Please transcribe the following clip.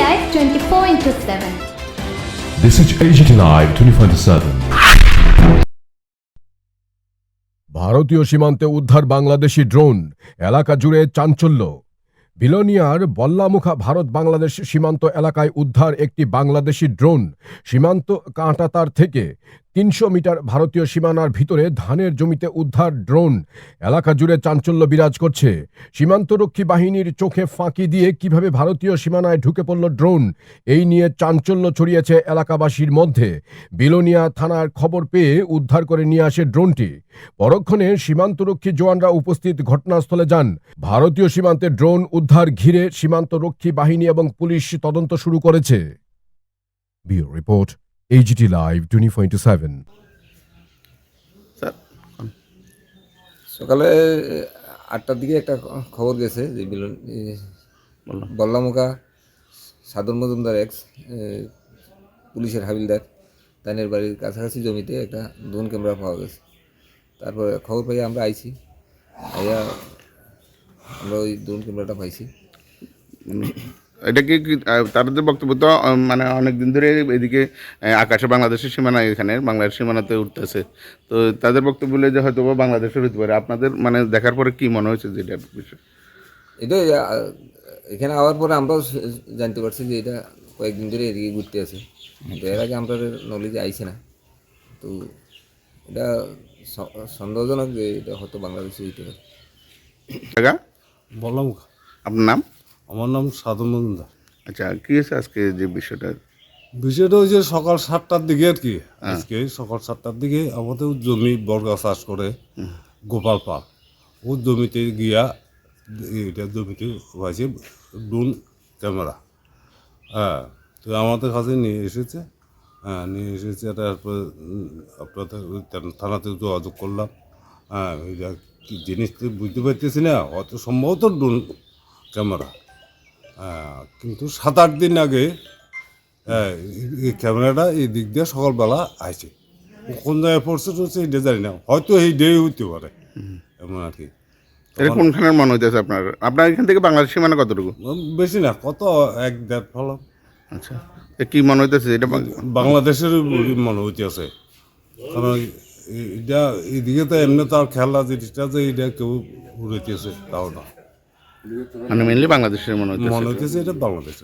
Live 24 into 7. This is AGT Live 24/7. ভারতীয় সীমান্তে উদ্ধার বাংলাদেশি ড্রোন এলাকা জুড়ে চাঞ্চল্য বিলোনিয়ার বল্লামুখা ভারত বাংলাদেশ সীমান্ত এলাকায় উদ্ধার একটি বাংলাদেশি ড্রোন সীমান্ত কাঁটাতার থেকে তিনশো মিটার ভারতীয় সীমানার ভিতরে ধানের জমিতে উদ্ধার ড্রোন। এলাকা জুড়ে চাঞ্চল্য বিরাজ করছে। সীমান্তরক্ষী বাহিনীর চোখে ফাঁকি দিয়ে কীভাবে ভারতীয় সীমানায় ঢুকে পড়ল ড্রোন, এই নিয়ে চাঞ্চল্য ছড়িয়েছে এলাকাবাসীর মধ্যে। বিলোনিয়া থানার খবর পেয়ে উদ্ধার করে নিয়ে আসে ড্রোনটি। পরক্ষণে সীমান্তরক্ষী জওয়ানরা উপস্থিত ঘটনাস্থলে যান। ভারতীয় সীমান্তে ড্রোন উদ্ধার ঘিরে সীমান্তরক্ষী বাহিনী এবং পুলিশ তদন্ত শুরু করেছে। Report. HT live twenty four into seven সকালে আটটার দিকে একটা খবর গেছে যে বললাম বল্লামুখা সাদর মজুমদার এক্স পুলিশের হাবিলদার, তাইনের বাড়ির কাছাকাছি জমিতে একটা ড্রোন ক্যামেরা পাওয়া গেছে। তারপরে খবর পাই আমরা আইছি, আইয়া আমরা ওই ড্রোন ক্যামেরাটা পাইছি। এটা কি তাদের বক্তব্য তো মানে অনেক দিন ধরে এদিকে আকাশে বাংলাদেশের সীমানা এখানে বাংলাদেশ সীমানাতে উঠতেছে। তো তাদের বক্তব্য বলে যে হয়তো বা বাংলাদেশের হতে পারে আপনাদের মানে দেখার পরে কি মনে হয়েছে যেটা বিষয়? এটা এখানে আওয়ার পরে আমরাও জানতে পারছি যে এটা কয়েকদিন ধরে এদিকে ঘুরতে আছে। তো এর আগে আমরা নলেজে আইছে না। তো এটা সন্দেহজনক যে এটা হয়তো বাংলাদেশে হইতে পারে। আপনার নাম? আমার নাম সাধু মজুমদার। আচ্ছা কি হয়েছে আজকে যে বিষয়টা? বিষয়টা ওই যে সকাল সাতটার দিকে আর কি। আজকে সকাল সাতটার দিকে আমাদের জমি বর্গা চাষ করে গোপাল পাল। ও জমিতে গিয়া এটা জমিতে হয়েছে ড্রোন ক্যামেরা। হ্যাঁ তো আমাদের কাছে নিয়ে এসেছে। হ্যাঁ নিয়ে এসেছে তারপর আপনাদের থানাতে যোগাযোগ করলাম। হ্যাঁ এটা জিনিস বুঝতে পারতেছি না অত সম্ভবত ড্রোন ক্যামেরা। হ্যাঁ, কিন্তু সাত আট দিন আগে এই- ক্যামেরাটা এই দিক দিয়ে সকালবেলা ও কোন জায়গায় পড়ছে টড়ছে এটা জানি না। হয়তো এই ডে হইতে পারে। এমন আর কি। এটা কোনখানের মনে হইতেছে আপনার? আপনার এখান থেকে বাংলাদেশ সীমানা কতটুকু? বেশি না কত? এক দেড় ফলম আচ্ছা। কি মনে হইতেছে? এটা বাংলাদেশের মনে হইতেছে। কারণ এটা এদিকে তো এমনি তো আর খেলা জিনিসটা যে এটা কেউ উড়াইতেছে তাও না। মানে মেনলি বাংলাদেশের মনে হচ্ছে মনে হচ্ছে এটা বাংলাদেশের।